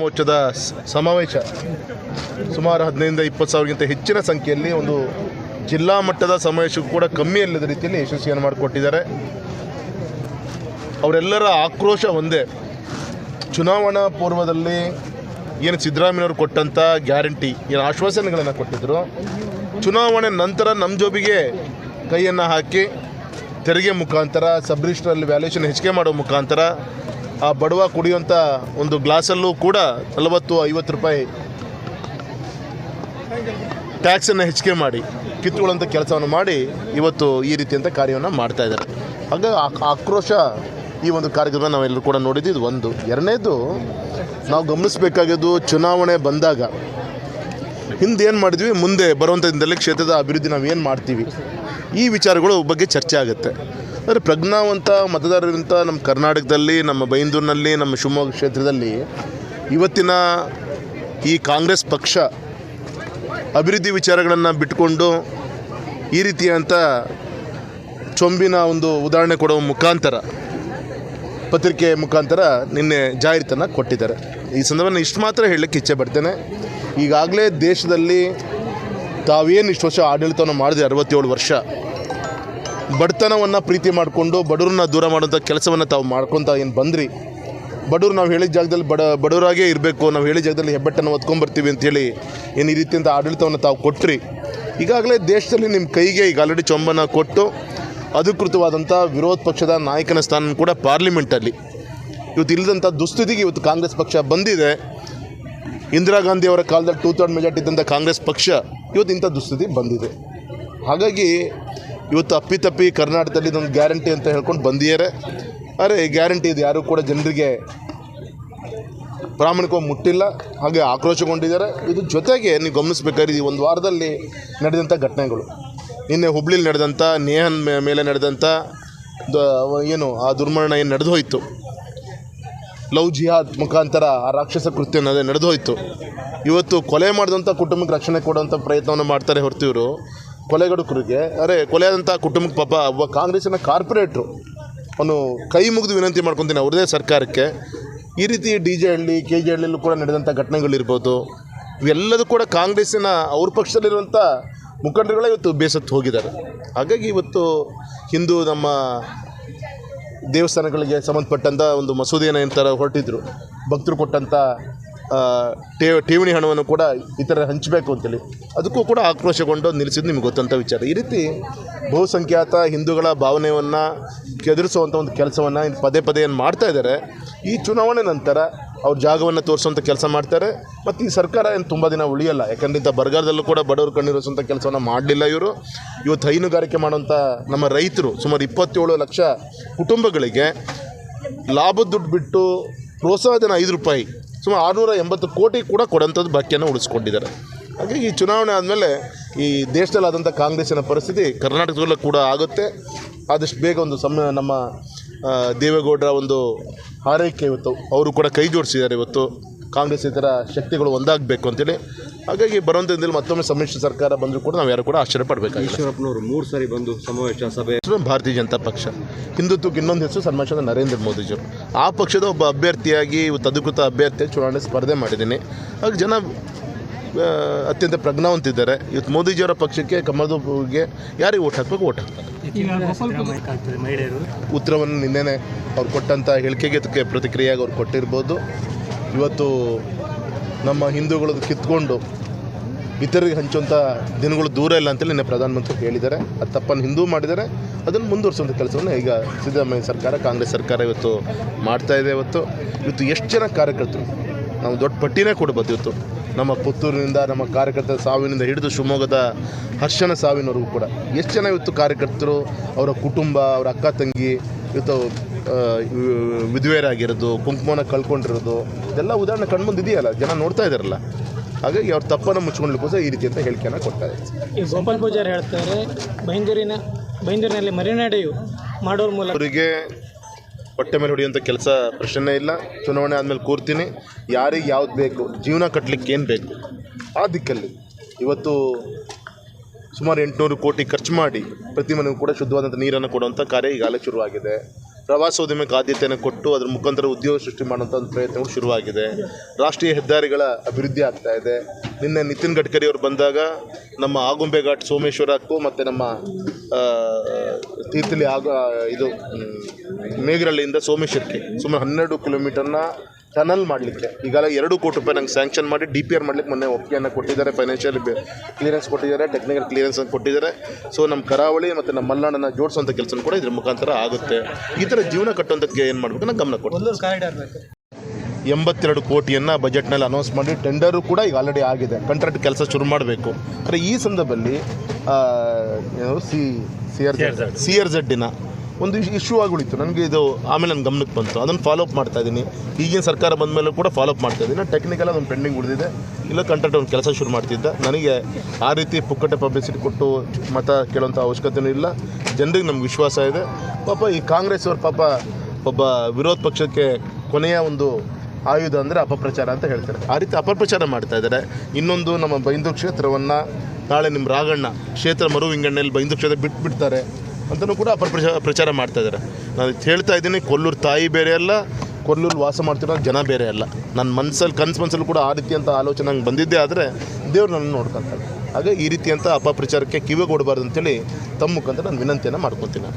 ಮೋರ್ಚಾದ ಸಮಾವೇಶ. ಸುಮಾರು ಹದಿನೈದರಿಂದ ಇಪ್ಪತ್ತು ಸಾವಿರಕ್ಕಿಂತ ಹೆಚ್ಚಿನ ಸಂಖ್ಯೆಯಲ್ಲಿ ಒಂದು ಜಿಲ್ಲಾ ಮಟ್ಟದ ಸಮಾವೇಶಕ್ಕೂ ಕೂಡ ಕಮ್ಮಿ ಇಲ್ಲದ ರೀತಿಯಲ್ಲಿ ಯಶಸ್ವಿಯನ್ನು ಮಾಡಿಕೊಟ್ಟಿದ್ದಾರೆ. ಅವರೆಲ್ಲರ ಆಕ್ರೋಶ ಒಂದೇ. ಚುನಾವಣಾ ಪೂರ್ವದಲ್ಲಿ ಏನು ಸಿದ್ದರಾಮಯ್ಯವರು ಕೊಟ್ಟಂಥ ಗ್ಯಾರಂಟಿ, ಏನು ಆಶ್ವಾಸನೆಗಳನ್ನು ಕೊಟ್ಟಿದ್ದರು ಚುನಾವಣೆ ನಂತರ ನಮ್ಮ ಜೋಬಿಗೆ ಕೈಯನ್ನು ಹಾಕಿ ತೆರಿಗೆ ಮುಖಾಂತರ, ಸಬ್ ರಿಜಿಸ್ಟ್ರಲ್ಲಿ ವ್ಯಾಲ್ಯೂಷನ್ ಹೆಚ್ಚಿಗೆ ಮಾಡೋ ಮುಖಾಂತರ ಆ ಬಡವ ಕುಡಿಯುವಂಥ ಒಂದು ಗ್ಲಾಸಲ್ಲೂ ಕೂಡ ನಲವತ್ತು, ಐವತ್ತು ರೂಪಾಯಿ ಟ್ಯಾಕ್ಸನ್ನು ಹೆಚ್ಚಿಗೆ ಮಾಡಿ ಕಿತ್ತುಕೊಳ್ಳುವಂಥ ಕೆಲಸವನ್ನು ಮಾಡಿ ಇವತ್ತು ಈ ರೀತಿಯಂಥ ಕಾರ್ಯವನ್ನು ಮಾಡ್ತಾ ಇದ್ದಾರೆ. ಹಾಗಾಗಿ ಆ- ಆಕ್ರೋಶ ಈ ಒಂದು ಕಾರ್ಯಕ್ರಮ ನಾವೆಲ್ಲರೂ ಕೂಡ ನೋಡಿದ್ದು ಇದು ಒಂದು. ಎರಡನೇದು, ನಾವು ಗಮನಿಸಬೇಕಾಗಿದ್ದು ಚುನಾವಣೆ ಬಂದಾಗ ಹಿಂದೆ ಏನು ಮಾಡಿದ್ವಿ, ಮುಂದೆ ಬರುವಂಥ ದಿನದಲ್ಲಿ ಕ್ಷೇತ್ರದ ಅಭಿವೃದ್ಧಿ ನಾವು ಏನು ಮಾಡ್ತೀವಿ, ಈ ವಿಚಾರಗಳು ಬಗ್ಗೆ ಚರ್ಚೆ ಆಗುತ್ತೆ. ಅಂದರೆ ಪ್ರಜ್ಞಾವಂತ ಮತದಾರರಿಗಿಂತ ನಮ್ಮ ಕರ್ನಾಟಕದಲ್ಲಿ, ನಮ್ಮ ಬೈಂದೂರಿನಲ್ಲಿ, ನಮ್ಮ ಶಿವಮೊಗ್ಗ ಕ್ಷೇತ್ರದಲ್ಲಿ ಇವತ್ತಿನ ಈ ಕಾಂಗ್ರೆಸ್ ಪಕ್ಷ ಅಭಿವೃದ್ಧಿ ವಿಚಾರಗಳನ್ನು ಬಿಟ್ಟುಕೊಂಡು ಈ ರೀತಿಯಂಥ ಚೊಂಬಿನ ಒಂದು ಉದಾಹರಣೆ ಕೊಡುವ ಮುಖಾಂತರ, ಪತ್ರಿಕೆ ಮುಖಾಂತರ ನಿನ್ನೆ ಜಾಹೀರಾತನ್ನು ಕೊಟ್ಟಿದ್ದಾರೆ. ಈ ಸಂದರ್ಭವನ್ನು ಇಷ್ಟು ಮಾತ್ರ ಹೇಳಲಿಕ್ಕೆ ಇಚ್ಛೆ ಪಡ್ತೇನೆ. ಈಗಾಗಲೇ ದೇಶದಲ್ಲಿ ತಾವೇನು ಇಷ್ಟು ವರ್ಷ ಆಡಳಿತವನ್ನು ಮಾಡಿದೆ, ಅರವತ್ತೇಳು ವರ್ಷ ಬಡತನವನ್ನು ಪ್ರೀತಿ ಮಾಡಿಕೊಂಡು ಬಡವ್ರನ್ನ ದೂರ ಮಾಡೋಂಥ ಕೆಲಸವನ್ನು ತಾವು ಮಾಡ್ಕೊತ ಏನು ಬಂದ್ರಿ? ಬಡವ್ರು ನಾವು ಹೇಳಿದ ಜಾಗದಲ್ಲಿ ಬಡ, ಬಡವರಾಗೇ ಇರಬೇಕು, ನಾವು ಹೇಳಿದ ಜಾಗದಲ್ಲಿ ಹೆಬ್ಬೆಟ್ಟನ್ನು ಹೊತ್ಕೊಂಬರ್ತೀವಿ ಅಂತೇಳಿ ಏನು ಈ ರೀತಿಯಿಂದ ಆಡಳಿತವನ್ನು ತಾವು ಕೊಟ್ಟ್ರಿ ಈಗಾಗಲೇ ದೇಶದಲ್ಲಿ ನಿಮ್ಮ ಕೈಗೆ ಈಗ ಆಲ್ರೆಡಿ ಚೊಂಬನ ಕೊಟ್ಟು ಅಧಿಕೃತವಾದಂಥ ವಿರೋಧ ಪಕ್ಷದ ನಾಯಕನ ಸ್ಥಾನ ಕೂಡ ಪಾರ್ಲಿಮೆಂಟಲ್ಲಿ ಇವತ್ತು ಇಲ್ಲದಂಥ ದುಸ್ಥಿತಿಗೆ ಇವತ್ತು ಕಾಂಗ್ರೆಸ್ ಪಕ್ಷ ಬಂದಿದೆ. ಇಂದಿರಾ ಗಾಂಧಿ ಅವರ ಕಾಲದಲ್ಲಿ ಟೂ ಥರ್ಡ್ ಮೆಜಾರಿಟಿ ಇದ್ದಂಥ ಕಾಂಗ್ರೆಸ್ ಪಕ್ಷ ಇವತ್ತು ಇಂಥ ದುಸ್ಥಿತಿ ಬಂದಿದೆ. ಹಾಗಾಗಿ ಇವತ್ತು ಅಪ್ಪಿತಪ್ಪಿ ಕರ್ನಾಟಕದಲ್ಲಿ ಇದೊಂದು ಗ್ಯಾರಂಟಿ ಅಂತ ಹೇಳ್ಕೊಂಡು ಬಂದಿದ್ದಾರೆ. ಅರೆ ಗ್ಯಾರಂಟಿ ಇದು ಯಾರೂ ಕೂಡ ಜನರಿಗೆ ಪ್ರಾಮಾಣಿಕವಾಗಿ ಮುಟ್ಟಿಲ್ಲ, ಹಾಗೆ ಆಕ್ರೋಶಗೊಂಡಿದ್ದಾರೆ. ಇದು ಜೊತೆಗೆ ನೀವು ಗಮನಿಸ್ಬೇಕಾದ್ರೆ ಈ ಒಂದು ವಾರದಲ್ಲಿ ನಡೆದಂಥ ಘಟನೆಗಳು. ನಿನ್ನೆ ಹುಬ್ಳಿಲಿ ನಡೆದಂಥ, ನೇಹನ್ ಮೇಲೆ ನಡೆದಂಥ ಏನು, ಆ ದುರ್ಮರಣ ಏನು ನಡೆದು ಹೋಯಿತು ಲವ್ ಜಿಹಾದ್ ಮುಖಾಂತರ ಆ ರಾಕ್ಷಸ ಕೃತ್ಯ ನಡೆ ನಡೆದು ಹೋಯಿತು ಇವತ್ತು ಕೊಲೆ ಮಾಡಿದಂಥ ಕುಟುಂಬಕ್ಕೆ ರಕ್ಷಣೆ ಕೊಡುವಂಥ ಪ್ರಯತ್ನವನ್ನು ಮಾಡ್ತಾರೆ ಹೊರತು ಇವರು. ಕೊಲೆಗಡುಕರಿಗೆ, ಅರೆ ಕೊಲೆಯಾದಂಥ ಕುಟುಂಬಕ್ಕೆ ಪಾಪ ಒಬ್ಬ ಕಾಂಗ್ರೆಸ್ಸಿನ ಕಾರ್ಪೊರೇಟ್ರು. ಅವನು ಕೈ ಮುಗಿದು ವಿನಂತಿ ಮಾಡ್ಕೊತೀನಿ ಅವ್ರದೇ ಸರ್ಕಾರಕ್ಕೆ. ಈ ರೀತಿ D J Halli, K J ಹಳ್ಳಿಯಲ್ಲೂ ಕೂಡ ನಡೆದಂಥ ಘಟನೆಗಳಿರ್ಬೋದು. ಇವೆಲ್ಲದೂ ಕೂಡ ಕಾಂಗ್ರೆಸ್ಸಿನ ಅವ್ರ ಪಕ್ಷದಲ್ಲಿರುವಂಥ ಮುಖಂಡರುಗಳೇ ಇವತ್ತು ಬೇಸತ್ತು ಹೋಗಿದ್ದಾರೆ. ಹಾಗಾಗಿ ಇವತ್ತು ಹಿಂದೂ ನಮ್ಮ ದೇವಸ್ಥಾನಗಳಿಗೆ ಸಂಬಂಧಪಟ್ಟಂಥ ಒಂದು ಮಸೂದೆಯನ್ನು ಥರ ಹೊರಟಿದ್ರು. ಭಕ್ತರು ಕೊಟ್ಟಂಥ ಠೇವಣಿ ಹಣವನ್ನು ಕೂಡ ಇತರ ಹಂಚಬೇಕು ಅಂತೇಳಿ. ಅದಕ್ಕೂ ಕೂಡ ಆಕ್ರೋಶಗೊಂಡು ನಿಲ್ಲಿಸಿದ್ದು ನಿಮ್ಗೆ ಗೊತ್ತಂಥ ವಿಚಾರ. ಈ ರೀತಿ ಬಹುಸಂಖ್ಯಾತ ಹಿಂದೂಗಳ ಭಾವನೆಯನ್ನು ಕೆದರಿಸುವಂಥ ಒಂದು ಕೆಲಸವನ್ನು ಪದೇ ಪದೇ ಏನು ಮಾಡ್ತಾ ಇದ್ದಾರೆ, ಈ ಚುನಾವಣೆ ನಂತರ ಅವ್ರ ಜಾಗವನ್ನು ತೋರಿಸುವಂಥ ಕೆಲಸ ಮಾಡ್ತಾರೆ, ಮತ್ತು ಈ ಸರ್ಕಾರ ಏನು ತುಂಬ ದಿನ ಉಳಿಯಲ್ಲ. ಯಾಕಂದರೆ ಇಂಥ ಬರಗಾಲದಲ್ಲೂ ಕೂಡ ಬಡವರು ಕಣ್ಣಿರಿಸುವಂಥ ಕೆಲಸವನ್ನು ಮಾಡಲಿಲ್ಲ ಇವರು. ಇವತ್ತು ಹೈನುಗಾರಿಕೆ ಮಾಡುವಂಥ ನಮ್ಮ ರೈತರು ಸುಮಾರು ಇಪ್ಪತ್ತೇಳು ಲಕ್ಷ ಕುಟುಂಬಗಳಿಗೆ ಲಾಭದ ದುಡ್ಡು ಬಿಟ್ಟು ಪ್ರೋತ್ಸಾಹಧನ ಐದು ರೂಪಾಯಿ ಸುಮಾರು ಆರುನೂರ ಎಂಬತ್ತು ಕೋಟಿ ಕೂಡ ಕೊಡೋಂಥದ್ದು ಬಾಕಿಯನ್ನು ಉಳಿಸ್ಕೊಂಡಿದ್ದಾರೆ. ಹಾಗಾಗಿ ಈ ಚುನಾವಣೆ ಆದಮೇಲೆ ಈ ದೇಶದಲ್ಲಾದಂಥ ಕಾಂಗ್ರೆಸ್ಸಿನ ಪರಿಸ್ಥಿತಿ ಕರ್ನಾಟಕದಲ್ಲೂ ಕೂಡ ಆಗುತ್ತೆ. ಆದಷ್ಟು ಬೇಗ ಒಂದು ಸಮ ನಮ್ಮ ದೇವೇಗೌಡರ ಒಂದು ಹಾರೈಕೆ ಇವತ್ತು. ಅವರು ಕೂಡ ಕೈ ಜೋಡಿಸಿದ್ದಾರೆ ಇವತ್ತು. ಕಾಂಗ್ರೆಸ್ ಇತರ ಶಕ್ತಿಗಳು ಒಂದಾಗಬೇಕು ಅಂತೇಳಿ ಹಾಗಾಗಿ ಬರುವಂತ ದಿನದಲ್ಲಿ ಮತ್ತೊಮ್ಮೆ ಸಮ್ಮಿಶ್ರ ಸರ್ಕಾರ ಬಂದರೂ ಕೂಡ ನಾವು ಯಾರು ಕೂಡ ಆಶ್ಚರ್ಯ ಪಡಬೇಕಾಗಿಲ್ಲ. ಈಶ್ವರಪ್ಪನವರು ಮೂರು ಸಾರಿ ಬಂದು ಸಮಾವೇಶ ಸಭೆ ಹೆಸರು ಭಾರತೀಯ ಜನತಾ ಪಕ್ಷ. ಹಿಂದುತ್ವಕ್ಕೆ ಇನ್ನೊಂದು ಹೆಸರು ಸನ್ಮಾನದ ನರೇಂದ್ರ ಮೋದಿಜಿಯವರು. ಆ ಪಕ್ಷದ ಒಬ್ಬ ಅಭ್ಯರ್ಥಿಯಾಗಿ ಇವತ್ತು ಅಧಿಕೃತ ಅಭ್ಯರ್ಥಿಯಾಗಿ ಚುನಾವಣೆ ಸ್ಪರ್ಧೆ ಮಾಡಿದ್ದೀನಿ. ಹಾಗೆ ಜನ ಅತ್ಯಂತ ಪ್ರಜ್ಞಾವಂತಿದ್ದಾರೆ. ಇವತ್ತು ಮೋದಿಜಿಯವರ ಪಕ್ಷಕ್ಕೆ ಕಮಲದಗೆ ಯಾರಿಗೆ ಓಟ್ ಹಾಕಬೇಕು ಓಟ್ ಹಾಕ್ತಾರೆ. ಉತ್ತರವನ್ನು ನಿನ್ನೆನೆ ಅವ್ರು ಕೊಟ್ಟಂಥ ಹೇಳಿಕೆಗೆ ಪ್ರತಿಕ್ರಿಯೆಯಾಗಿ ಅವ್ರು ಕೊಟ್ಟಿರ್ಬೋದು. ಇವತ್ತು ನಮ್ಮ ಹಿಂದೂಗಳದ್ದು ಕಿತ್ಕೊಂಡು ಇತರರಿಗೆ ಹಂಚುವಂಥ ದಿನಗಳು ದೂರ ಇಲ್ಲ ಅಂತೇಳಿ ನಿನ್ನೆ ಪ್ರಧಾನಮಂತ್ರಿ ಹೇಳಿದ್ದಾರೆ. ಅದು ತಪ್ಪನ್ನು ಹಿಂದೂ ಮಾಡಿದ್ದಾರೆ. ಅದನ್ನು ಮುಂದುವರಿಸುವಂಥ ಕೆಲಸವನ್ನು ಈಗ ಸಿದ್ದರಾಮಯ್ಯ ಸರ್ಕಾರ, ಕಾಂಗ್ರೆಸ್ ಸರ್ಕಾರ ಇವತ್ತು ಮಾಡ್ತಾ ಇದೆ ಇವತ್ತು. ಇವತ್ತು ಎಷ್ಟು ಜನ ಕಾರ್ಯಕರ್ತರು? ನಾವು ದೊಡ್ಡ ಪಟ್ಟಿನೇ ಕೊಡ್ಬೋದು ಇವತ್ತು. ನಮ್ಮ ಪುತ್ತೂರಿನಿಂದ, ನಮ್ಮ ಕಾರ್ಯಕರ್ತರ ಸಾವಿನಿಂದ ಹಿಡಿದು ಶಿವಮೊಗ್ಗದ ಹರ್ಷನ ಸಾವಿನವರೆಗೂ ಕೂಡ. ಎಷ್ಟು ಜನ ಇವತ್ತು ಕಾರ್ಯಕರ್ತರು? ಅವರ ಕುಟುಂಬ, ಅವರ ಅಕ್ಕ, ತಂಗಿ, ಇವತ್ತು ವಿಧವೆಯರಾಗಿರೋದು ಕುಂಕುಮನ ಕಳ್ಕೊಂಡಿರೋದು ಇದೆಲ್ಲ ಉದಾಹರಣೆ ಕಣ್ಮುಂದು ಇದೆಯಲ್ಲ ಜನ ನೋಡ್ತಾ ಇದ್ದಾರಲ್ಲ ಹಾಗಾಗಿ ಅವ್ರ ತಪ್ಪನ್ನು ಮುಚ್ಕೊಳ್ಳಿಕ್ಕೋಸ್ಕರ ಈ ರೀತಿ ಅಂತ ಹೇಳಿಕೆಯನ್ನು ಕೊಡ್ತಾರೆ ಈ ಗೋಪಾಲ್ ಪೂಜಾರಿ ಹೇಳ್ತಾರೆ ಬೈಂದೂರಿನ ಬೈಂದೂರಿನಲ್ಲಿ ಮರಿನಾಡೆಯು ಮಾಡೋರ ಮೂಲಕ ಅವರಿಗೆ ಹೊಟ್ಟೆ ಮೇಲೆ ಹೊಡೆಯುವಂಥ ಕೆಲಸ ಪ್ರಶ್ನೆ ಇಲ್ಲ. ಚುನಾವಣೆ ಆದಮೇಲೆ ಕೂರ್ತೀನಿ. ಯಾರಿಗೆ ಯಾವ್ದು ಬೇಕು? ಜೀವನ ಕಟ್ಟಲಿಕ್ಕೆ ಏನು ಬೇಕು? ಆ ದಿಕ್ಕಲ್ಲಿ ಇವತ್ತು ಸುಮಾರು ಎಂಟುನೂರು ಕೋಟಿ ಖರ್ಚು ಮಾಡಿ ಪ್ರತಿ ಮನೆಗೂ ಕೂಡ ಶುದ್ಧವಾದಂಥ ನೀರನ್ನು ಕೊಡುವಂಥ ಕಾರ್ಯ ಈಗಾಗಲೇ ಶುರುವಾಗಿದೆ. ಪ್ರವಾಸೋದ್ಯಮಕ್ಕೆ ಆದ್ಯತೆಯನ್ನು ಕೊಟ್ಟು ಅದರ ಮುಖಾಂತರ ಉದ್ಯೋಗ ಸೃಷ್ಟಿ ಮಾಡುವಂಥ ಒಂದು ಪ್ರಯತ್ನಗಳು ಶುರುವಾಗಿದೆ. ರಾಷ್ಟ್ರೀಯ ಹೆದ್ದಾರಿಗಳ ಅಭಿವೃದ್ಧಿ ಆಗ್ತಾ ಇದೆ. ನಿನ್ನೆ ನಿತಿನ್ ಗಡ್ಕರಿ ಅವರು ಬಂದಾಗ ನಮ್ಮ ಆಗುಂಬೆ ಘಾಟ್ ಸೋಮೇಶ್ವರಕ್ಕೂ ಮತ್ತು ನಮ್ಮ ತೀರ್ಥಲಿ ಆಗ, ಇದು ಮೇಘರಳ್ಳಿಯಿಂದ ಸೋಮೇಶ್ವರಕ್ಕೆ ಸುಮಾರು ಹನ್ನೆರಡು ಕಿಲೋಮೀಟರ್ನ ಟನಲ್ ಮಾಡಲಿಕ್ಕೆ. ಈಗಾಗಲೇ ಎರಡು ಕೋಟಿ ರೂಪಾಯಿ ನಂಗೆ ಸ್ಯಾಂಕ್ಷನ್ ಮಾಡಿ ಡಿ ಪಿ ಆರ್ ಮಾಡಲಿಕ್ಕೆ ಮೊನ್ನೆ ಒಪ್ಪಿಗೆಯನ್ನು ಕೊಟ್ಟಿದ್ದಾರೆ ಫೈನಾನ್ಷಿಯಲ್ ಕ್ಲಿಯರೆನ್ಸ್ ಕೊಟ್ಟಿದ್ದಾರೆ ಟೆಕ್ನಿಕಲ್ ಕ್ಲಿಯರೆನ್ಸ್ ಅಂತ ಕೊಟ್ಟಿದ್ದಾರೆ. ಸೊ ನಮ್ಮ ಕರಾವಳಿ ಮತ್ತು ನಮ್ಮ ಮಲ್ನಾಡನ್ನು ಜೋಡಿಸುವಂಥ ಕೆಲಸ ಕೂಡ ಇದ್ರ ಮುಖಾಂತರ ಆಗುತ್ತೆ. ಈ ಥರ ಜೀವನ ಕಟ್ಟುವಂಥಕ್ಕೆ ಏನು ಮಾಡಬೇಕು? ನಂಗೆ ಗಮನ ಕೊಡ್ತೀನಿ. ಕೊಲ್ಲೂರು ಕಾರಿಡಾರ್ ಬೇಕು. ಎಂಬತ್ತೆರಡು ಕೋಟಿಯನ್ನು ಬಜೆಟ್ನಲ್ಲಿ ಅನೌನ್ಸ್ ಮಾಡಿ ಟೆಂಡರು ಕೂಡ ಈಗ ಆಲ್ರೆಡಿ ಆಗಿದೆ. ಕಾಂಟ್ರಾಕ್ಟ್ ಕೆಲಸ ಶುರು ಮಾಡಬೇಕು. ಆದರೆ ಈ ಸಂದರ್ಭದಲ್ಲಿ C C R C R ಝಡ್ಡಿನ ಒಂದು ಇಶ್ಯೂ ಆಗಿ ಉಳಿತು ನನಗೆ ಇದು ಆಮೇಲೆ ನನ್ನ ಗಮನಕ್ಕೆ ಬಂತು. ಅದನ್ನು ಫಾಲೋಅಪ್ ಮಾಡ್ತಾ ಇದ್ದೀನಿ ಈಗಿನ ಸರ್ಕಾರ ಬಂದ ಮೇಲೆ ಕೂಡ ಫಾಲೋಅಪ್ ಮಾಡ್ತಾ ಇದ್ದೀನಿ ಟೆಕ್ನಿಕಲ್ ಅದೊಂದು ಪೆಂಡಿಂಗ್ ಉಳಿದಿದೆ. ಇಲ್ಲ ಕಂಟ್ರಾಕ್ಟ್ ಒಂದು ಕೆಲಸ ಶುರು ಮಾಡ್ತಿದ್ದೆ. ನನಗೆ ಆ ರೀತಿ ಪುಕ್ಕಟ್ಟೆ ಪಬ್ಲಿಸಿಟಿ ಕೊಟ್ಟು ಮತ ಕೇಳುವಂಥ ಅವಶ್ಯಕತೆಯೂ ಇಲ್ಲ. ಜನರಿಗೆ ನಮ್ಗೆ ವಿಶ್ವಾಸ ಇದೆ. ಪಾಪ ಈ ಕಾಂಗ್ರೆಸ್ ಅವ್ರ ಪಾಪ ಒಬ್ಬ ವಿರೋಧ ಪಕ್ಷಕ್ಕೆ ಕೊನೆಯ ಒಂದು ಆಯುಧ ಅಂದರೆ ಅಪಪ್ರಚಾರ ಅಂತ ಹೇಳ್ತಾರೆ. ಆ ರೀತಿ ಅಪಪ್ರಚಾರ ಮಾಡ್ತಾ ಇದ್ದಾರೆ. ಇನ್ನೊಂದು ನಮ್ಮ ಬೈಂದೂರು ಕ್ಷೇತ್ರವನ್ನು ನಾಳೆ ನಿಮ್ಮ ರಾಗಣ್ಣ ಕ್ಷೇತ್ರ ಮರು ವಿಂಗಣ್ಣೆಯಲ್ಲಿ ಬೈಂದೂರು ಕ್ಷೇತ್ರ ಬಿಟ್ಟು ಬಿಡ್ತಾರೆ ಅಂತಲೂ ಕೂಡ ಅಪಪ್ರಚಾರ ಪ್ರಚಾರ ಮಾಡ್ತಾ ಇದ್ದಾರೆ. ನಾನು ಹೇಳ್ತಾ ಇದ್ದೀನಿ, ಕೊಲ್ಲೂರು ತಾಯಿ ಬೇರೆ ಅಲ್ಲ, ಕೊಲ್ಲೂರು ವಾಸ ಮಾಡ್ತಿರೋ ಜನ ಬೇರೆ ಅಲ್ಲ. ನನ್ನ ಮನಸ್ಸಲ್ಲಿ ಕನ್ಸು ಮನಸ್ಸಲ್ಲಿ ಕೂಡ ಆ ರೀತಿ ಅಂತ ಆಲೋಚನೆ ನಂಗೆ ಬಂದಿದ್ದೇ ಆದರೆ ದೇವ್ರು ನನ್ನ ನೋಡ್ಕೊತಾರೆ. ಹಾಗೆ ಈ ರೀತಿಯಂಥ ಅಪಪ್ರಚಾರಕ್ಕೆ ಕಿವಿ ಕೊಡಬಾರ್ದು ಅಂತೇಳಿ ತಮ್ಮ ಮುಖಾಂತರ ನಾನು ವಿನಂತಿಯನ್ನು ಮಾಡ್ಕೊತೀನಿ